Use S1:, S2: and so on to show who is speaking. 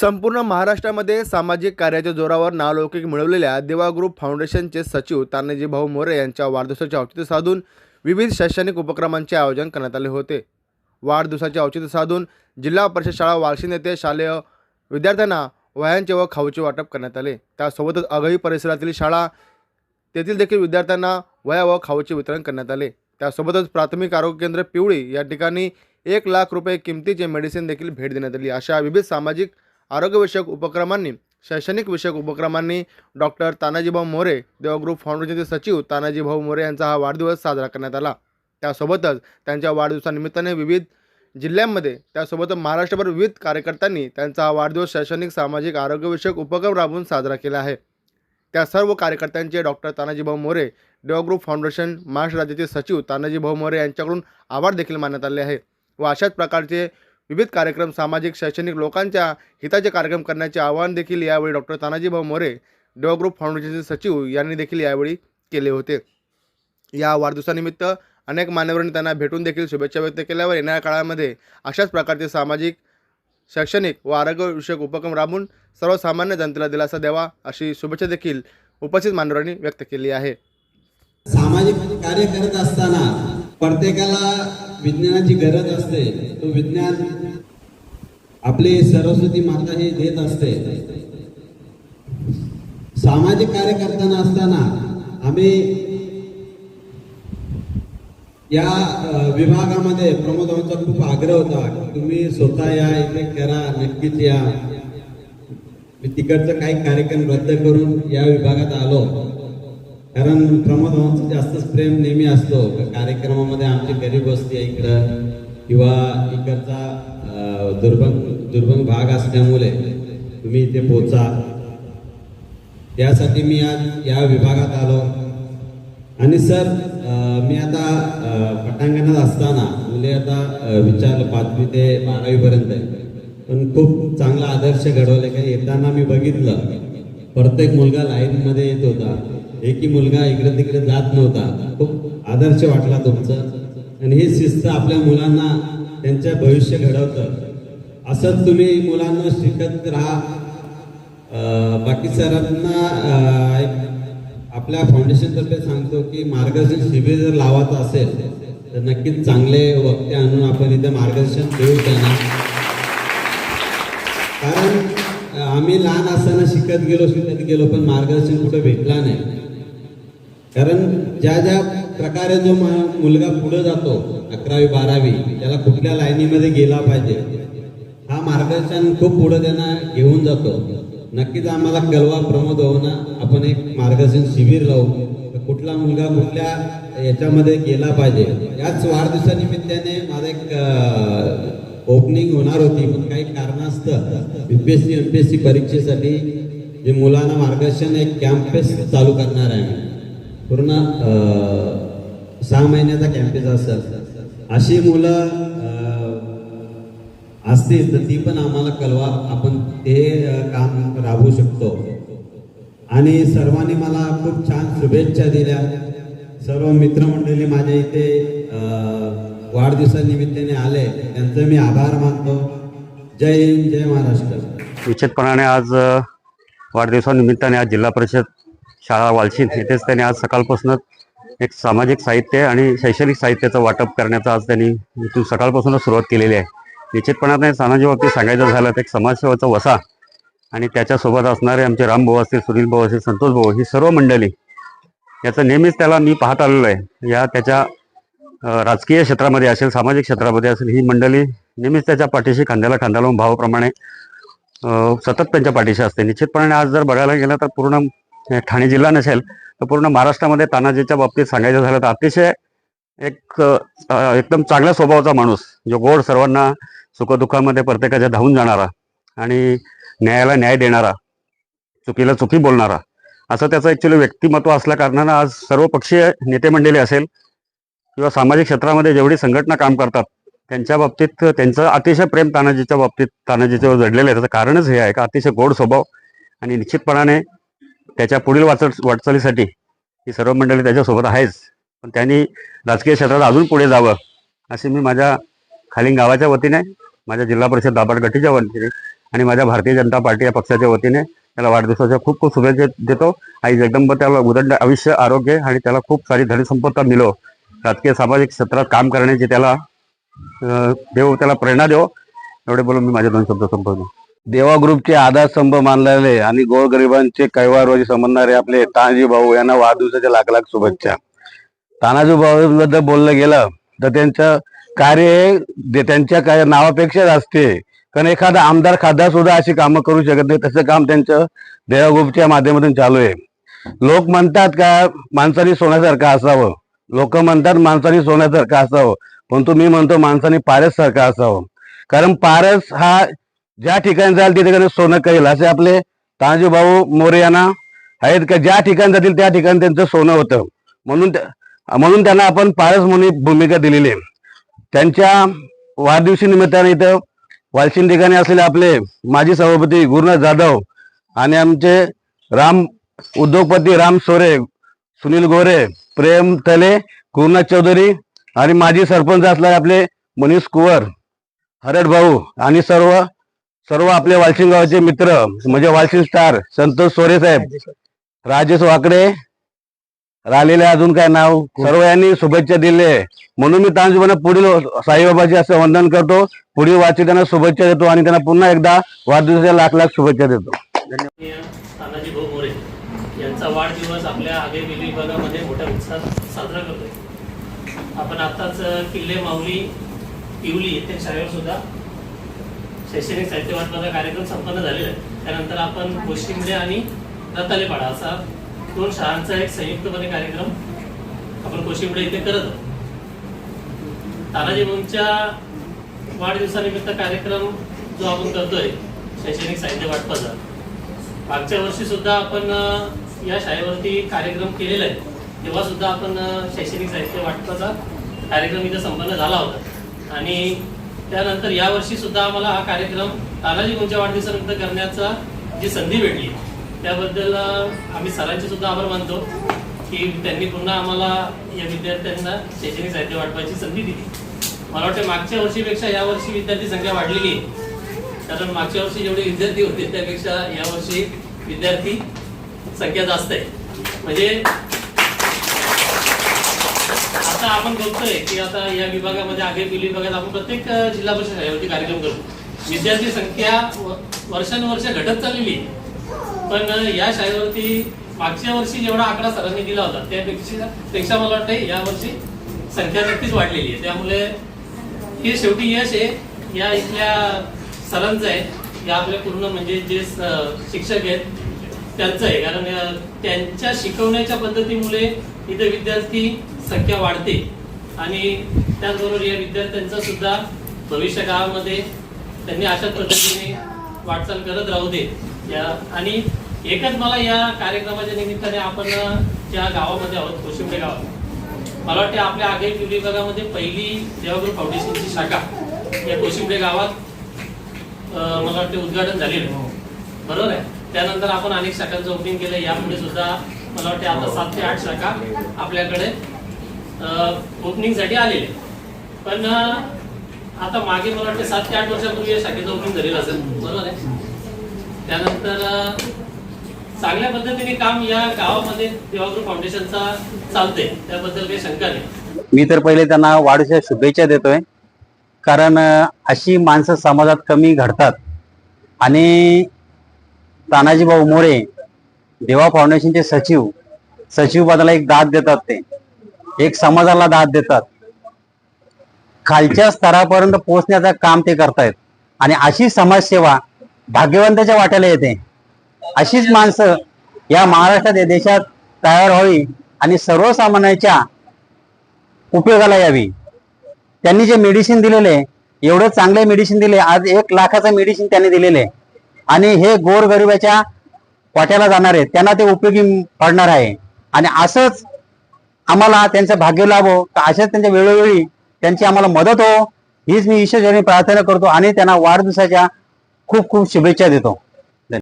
S1: संपूर्ण महाराष्ट्रामध्ये सामाजिक कार्याच्या जोरावर नावलौकिक मिळवलेल्या देवा ग्रुप फाउंडेशनचे सचिव तानाजीभाऊ मोरे यांच्या वाढदिवसाचे औचित्य साधून विविध शैक्षणिक उपक्रमांचे आयोजन करण्यात आले होते. वाढदिवसाचे औचित्य साधून जिल्हा परिषद शाळा वाळशिंद येथे शालेय विद्यार्थ्यांना वह्यांचे व खाऊचे वाटप करण्यात आले. त्यासोबतच अगही परिसरातील शाळा तेथील देखील विद्यार्थ्यांना वया व खाऊचे वितरण करण्यात आले. त्यासोबतच प्राथमिक आरोग्य केंद्र पिवळी या ठिकाणी एक लाख रुपये किमतीचे मेडिसिन देखील भेट देण्यात आली. अशा विविध सामाजिक आरोग्यविषयक उपक्रमांनी शैक्षणिक विषयक उपक्रमांनी डॉक्टर तानाजीभाऊ मोरे देवग्रुप फाउंडेशनचे सचिव तानाजीभाऊ मोरे यांचा हा वाढदिवस साजरा करण्यात आला. त्यासोबतच त्यांच्या वाढदिवसानिमित्ताने विविध जिल्ह्यांमध्ये त्यासोबतच महाराष्ट्रभर विविध कार्यकर्त्यांनी त्यांचा हा वाढदिवस शैक्षणिक सामाजिक आरोग्यविषयक उपक्रम राबवून साजरा केला आहे. त्या सर्व कार्यकर्त्यांचे डॉक्टर तानाजीभाऊ मोरे देवग्रुप फाउंडेशन महाराष्ट्र राज्याचे सचिव तानाजीभाऊ मोरे यांच्याकडून आभार देखील मानण्यात आले आहे. व अशाच प्रकारचे विविध कार्यक्रम सामाजिक शैक्षणिक लोकांच्या हिताचे कार्यक्रम करण्याचे आवाहन देखील यावेळी डॉक्टर तानाजीभाऊ मोरे ग्रुप फाउंडेशनचे सचिव यांनी देखील यावेळी केले होते. या वाढदिवसानिमित्त अनेक मान्यवरांनी त्यांना भेटून देखील शुभेच्छा व्यक्त केल्यावर येणाऱ्या काळामध्ये अशाच प्रकारचे सामाजिक शैक्षणिक व आरोग्यविषयक उपक्रम राबवून सर्वसामान्य जनतेला दिलासा द्यावा अशी शुभेच्छा देखील उपस्थित मान्यवरांनी व्यक्त केली आहे.
S2: सामाजिक कार्य करत असताना प्रत्येकाला विज्ञानाची गरज असते. तो विज्ञान आपली सरस्वती माता हे देत असते. सामाजिक कार्य करताना असताना आम्ही या विभागामध्ये विभागामध्ये प्रमोदांचा खूप आग्रह होता तुम्ही स्वतः या इथे करा नक्कीच या. मी तिकडचं काही कार्यक्रम रद्द करून या विभागात आलो. कारण प्रमोद जास्तच प्रेम नेहमी असतो. कार्यक्रमामध्ये आमची गरीब वस्ती आहे इकडं. किंवा इकडचा दुर्भंग दुर्भंग भाग असल्यामुळे तुम्ही इथे पोचा. त्यासाठी मी आज या विभागात आलो. आणि सर मी आता पटांगणात असताना मुले आता विचारलं पाचवी ते बारावीपर्यंत आहे. पण खूप चांगला आदर्श घडवले. काही येताना मी बघितलं. प्रत्येक मुलगा लाईनमध्ये येत होता. एकही मुलगा इकडे तिकडे जात नव्हता. खूप आदर्श वाटला तुमचं. आणि ही शिस्त आपल्या मुलांना त्यांच्या भविष्य घडवतं. असंच तुम्ही मुलांना शिकत राहा. बाकी सरांना आपल्या फाउंडेशन तर्फे सांगतो की मार्गदर्शन शिबिर जर लावायचं असेल तर नक्कीच चांगले वक्ते आणून आपण इथे मार्गदर्शन देऊ त्यांना. कारण आम्ही लहान असताना शिकत गेलो शिकत गेलो पण मार्गदर्शन कुठं भेटला नाही. कारण ज्या ज्या प्रकारे जो मुलगा पुढे जातो अकरावी बारावी त्याला कुठल्या लाईनीमध्ये गेला पाहिजे हा मार्गदर्शन खूप पुढे त्यांना घेऊन जातो. नक्कीच आम्हाला कलवा प्रमोद होऊन आपण एक मार्गदर्शन शिबिर लावू. तर कुठला मुलगा कुठल्या याच्यामध्ये गेला पाहिजे याच वाढदिवसानिमित्ताने माझं एक ओपनिंग होणार होती पण काही कारणास्तव एस सी परीक्षेसाठी जे मुलांना मार्गदर्शन एक कॅम्पस चालू करणार आहे पूर्ण सहा महिन्याचा कॅम्पेज असेल. अशी मुलं असतील तर ती पण आम्हाला कळवा. आपण ते काम राबवू शकतो. आणि सर्वांनी मला खूप छान शुभेच्छा दिल्या. सर्व मित्रमंडळी माझ्या इथे वाढदिवसानिमित्ताने आले. त्यांचं मी आभार मानतो. जय हिंद जय महाराष्ट्र.
S3: निश्चितपणाने आज वाढदिवसानिमित्ताने आज जिल्हा परिषद शाळा वालशीन येथेच त्यांनी आज सकाळपासूनच एक सामाजिक साहित्य आणि शैक्षणिक साहित्याचं वाटप करण्याचं आज त्यांनी इथून सकाळपासूनच सुरुवात केलेली आहे. निश्चितपणाने सानाजी बाबतीत सांगायचं झालं तर एक समाजसेवाचा वसा आणि त्याच्यासोबत असणारे आमचे रामभाऊ असतील सुनील भाऊ असतील संतोष भाऊ ही सर्व मंडळी याचं नेहमीच त्याला मी पाहत आलेलो आहे. या त्याच्या राजकीय क्षेत्रामध्ये असेल सामाजिक क्षेत्रामध्ये असेल ही मंडळी नेहमीच त्याच्या पाठीशी खांद्याला खांदा लावून भावाप्रमाणे सतत त्यांच्या पाठीशी असते. निश्चितपणे आज जर बघायला गेलं तर पूर्ण ठाणे जिल्हा नसेल तर पूर्ण महाराष्ट्रामध्ये तानाजीच्या बाबतीत सांगायचं झालं तर अतिशय एक एकदम चांगल्या स्वभावाचा माणूस जो गोड सर्वांना सुखदुःखामध्ये प्रत्येकाच्या धावून जाणारा आणि न्यायाला न्याय देणारा चुकीला चुकी बोलणारा असं त्याचं ॲक्च्युली व्यक्तिमत्व असल्या कारणानं आज सर्व पक्षीय नेते मंडळी असेल किंवा सामाजिक क्षेत्रामध्ये जेवढी संघटना काम करतात त्यांच्या बाबतीत त्यांचं अतिशय प्रेम तानाजीच्या बाबतीत तानाजीच्यावर जडलेलं आहे. त्याचं कारणच हे आहे का? अतिशय गोड स्वभाव आणि निश्चितपणाने त्याच्या पुढील वाचल वाटचालीसाठी ही सर्व मंडळी त्याच्यासोबत आहेच. पण त्यांनी राजकीय क्षेत्रात अजून पुढे जावं अशी मी माझ्या खाली गावाच्या वतीने माझ्या जिल्हा परिषद दाबाड गटीच्या वतीने आणि माझ्या भारतीय जनता पार्टी या पक्षाच्या वतीने त्याला वाढदिवसाच्या खूप खूप शुभेच्छा देतो. आई जगदंब त्याला उदंड आयुष्य आरोग्य आणि त्याला खूप सारी धनसंपत्ता मिळो राजकीय सामाजिक क्षेत्रात काम करण्याची त्याला देव त्याला प्रेरणा देव. एवढे बोलून मी माझे दोन शब्द संपवले
S4: देवा ग्रुपचे आधारस्तंभ मानलेले आणि गोरगरिबांचे कैवारवाजी समजणारे आपले तानाजी भाऊ यांना वाढदिवसाच्या लाख लाख शुभेच्छा. तानाजी भाऊ बद्दल बोललं गेलं तर त्यांचं कार्य त्यांच्या काय नावापेक्षा असते. कारण एखादा आमदार खासदार सुद्धा अशी कामं करू शकत नाही तसं काम त्यांचं देवा ग्रुपच्या माध्यमातून चालू आहे. लोक म्हणतात का माणसाने सोन्यासारखं असावं. लोक म्हणतात माणसाने सोन्यासारखं असावं. परंतु मी म्हणतो माणसाने पारससारखं असावं. कारण पारस हा ज्या ठिकाणी जाईल त्या ठिकाणी सोनं करेल. असे आपले तानाजी भाऊ मोरे यांना आहेत का? ज्या ठिकाणी जातील त्या ठिकाणी त्यांचं सोनं होतं. म्हणून म्हणून त्यांना आपण पारस म्हणून भूमिका दिलेली आहे. त्यांच्या वाढदिवशी निमित्ताने इथं वालशीन ठिकाणी असलेले आपले माजी सभापती गुरुनाथ जाधव आणि आमचे राम उद्योगपती राम सोरे सुनील गोरे प्रेम तले गुरुनाथ चौधरी आणि माजी सरपंच असलेले आपले मनीष कुवर हरड भाऊ आणि सर्व सर्व आपले वालशिंग गावाचे मित्र म्हणजे वालशिंग स्टार संतोष सोरे साहेब राजेश वाकडे राहिलेले अजून काय नाव सर्व यांनी शुभेच्छा दिले. म्हणून मी तांजुबाना पुढील साईबाबाचे असं वंदन करतो. पुढील वाची त्यांना शुभेच्छा देतो आणि त्यांना पुन्हा एकदा वाढदिवसाच्या लाख लाख शुभेच्छा देतो.
S5: तानाजी भाऊ मोरे यांचा वाढदिवस आपल्या आगे विभागामध्ये मोठ्या उत्साहात साजरा करतोय. आपण आताच किल्ले माऊली पिवली येथे शाळेवर सुद्धा शैक्षणिक साहित्य वाटपाचा कार्यक्रम संपन्न झालेला आहे. त्यानंतर आपण गोष्टींबे आणि रतालेपाडा असा दोन शाळांचा एक संयुक्तपणे कार्यक्रम आपण कोशिंबडे इथे करत आहोत. तानाजी मुंच्या वाढदिवसानिमित्त कार्यक्रम जो आपण करतोय शैक्षणिक साहित्य वाटपाचा मागच्या वर्षी सुद्धा आपण या शाळेवरती कार्यक्रम केलेला आहे. तेव्हा सुद्धा आपण शैक्षणिक साहित्य वाटपाचा कार्यक्रम इथे संपन्न झाला होता. आणि त्यानंतर या वर्षी सुद्धा आम्हाला हा कार्यक्रम तानाजी गुंच्या वाढदिवसानंतर करण्याचा जी संधी भेटली त्याबद्दल आम्ही सरांचे सुद्धा आभार मानतो की त्यांनी पुन्हा आम्हाला या विद्यार्थ्यांना शैक्षणिक साहित्य वाटपाची संधी दिली. मला वाटतं मागच्या वर्षीपेक्षा या वर्षी विद्यार्थी संख्या वाढलेली आहे. कारण मागच्या वर्षी जेवढे विद्यार्थी होते त्यापेक्षा यावर्षी विद्यार्थी संख्या जास्त आहे. म्हणजे आता आपण बघतोय की आता या विभागामध्ये आगे दिली विभागात आपण प्रत्येक जिल्हा परिषद कार्यक्रम करतो. विद्यार्थी संख्या वर्षानुवर्ष घटत चाललेली आहे. पण या शाळेवरती मागच्या वर्षी जेवढा आकडा सरांनी दिला होता त्यापेक्षा पेक्षा मला वाटतं या वर्षी संख्या नक्कीच वाढलेली आहे. त्यामुळे हे शेवटी यश आहे. या इथल्या सरांचं आहे. या आपल्या पूर्ण म्हणजे जे शिक्षक आहेत त्यांचं आहे. कारण त्यांच्या शिकवण्याच्या पद्धतीमुळे इथे विद्यार्थी संख्या वाढते. आणि त्याचबरोबर या विद्यार्थ्यांचा सुद्धा भविष्य काळामध्ये त्यांनी अशाच पद्धतीने वाटचाल करत राहू दे. या आणि एकच मला या कार्यक्रमाच्या निमित्ताने आपण ज्या गावामध्ये आहोत कोशिंबे गावात मला वाटते आपल्या आगे विभागामध्ये पहिली देवागुरु फाउंडेशनची शाखा या कोशिंबे गावात मला वाटते उद्घाटन झालेलं बरोबर आहे? त्यानंतर आपण अनेक शाखांचं ओपनिंग केलं यापुढे सुद्धा मला वाटते आता सात ते आठ शाखा आपल्याकडे ओपनिंगसाठी आलेले. पण आता मागे मला वाटते सात ते आठ वर्षापूर्वी या शाखेचं ओपनिंग झालेलं असेल. बरोबर आहे? त्यानंतर चांगल्या पद्धतीने काम या गावामध्ये देवागुरु फाउंडेशनचा चालतंय. त्याबद्दल काही शंका नाही.
S4: मी तर पहिले त्यांना वाढदिवसाच्या शुभेच्छा देतोय. कारण अशी माणसं समाजात कमी घडतात. आणि तानाजीभाऊ मोरे देवा फाउंडेशनचे सचिव सचिव पदाला एक दाद देतात ते. एक समाजाला दाद देतात. खालच्या स्तरापर्यंत पोहोचण्याचं काम ते करतायत. आणि अशी समाजसेवा भाग्यवंताच्या वाट्याला येते. अशीच माणसं या महाराष्ट्रात या देशात तयार व्हावी आणि सर्वसामान्यांच्या उपयोगाला यावी. त्यांनी जे मेडिसिन दिलेले एवढं चांगले मेडिसिन दिले आज एक लाखाचं मेडिसिन त्यांनी दिलेले. आणि हे गोरगरिबाच्या वाट्याला जाणार आहेत. त्यांना ते उपयोगी पडणार आहे. आणि असंच आम्हाला त्यांचं भाग्य लाभो का अशाच त्यांच्या वेळोवेळी त्यांची आम्हाला मदत हो. हीच मी ईश्वरचरणी प्रार्थना करतो आणि त्यांना वाढदिवसाच्या खूप खूप शुभेच्छा देतो.